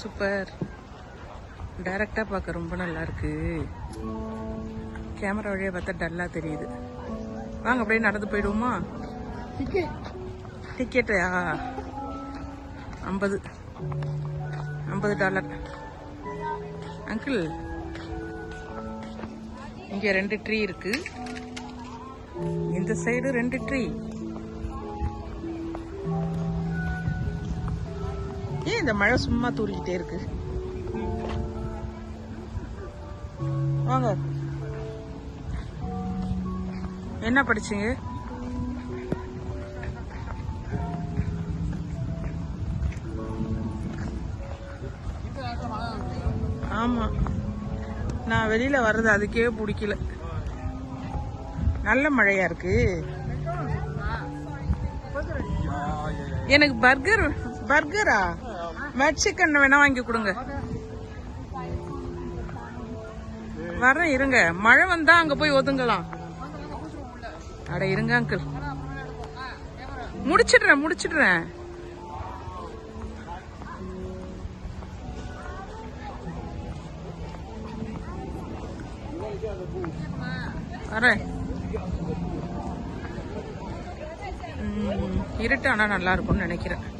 Super. டைரக்டா பார்க்க ரொம்ப நல்லா இருக்கு கேமரா வழியா பார்த்தா டல்லா தெரியுது. வாங்க அப்படியே நடந்து போயிடுவோமா? டிக்கெட்டா ஐம்பது. ஐம்பது டாலர் அங்கிள் இங்க ரெண்டு ட்ரீ இருக்கு. இந்த சைடு ரெண்டு ட்ரீ ஏன் இந்த மழை சும்மா தூரிக்கிட்டே இருக்கு? வாங்க. என்ன படிச்சீங்க? ஆமா. நான் வெளியில வர்றது அதுக்கே பிடிக்கல. நல்ல மழையா இருக்கு? எனக்கு பர்கர் பர்கரா? மெக்சிகன் வேணா வாங்கி கொடுங்க. வரேன் இருங்க. மழை வந்தா அங்க போய் ஒதுங்கலாம். அட இருங்க அங்கிள் முடிச்சிடுறேன் முடிச்சிடுறேன். வரேன். இருட்டு ஆனா நல்லா இருக்கும்னு நினைக்கிறேன்.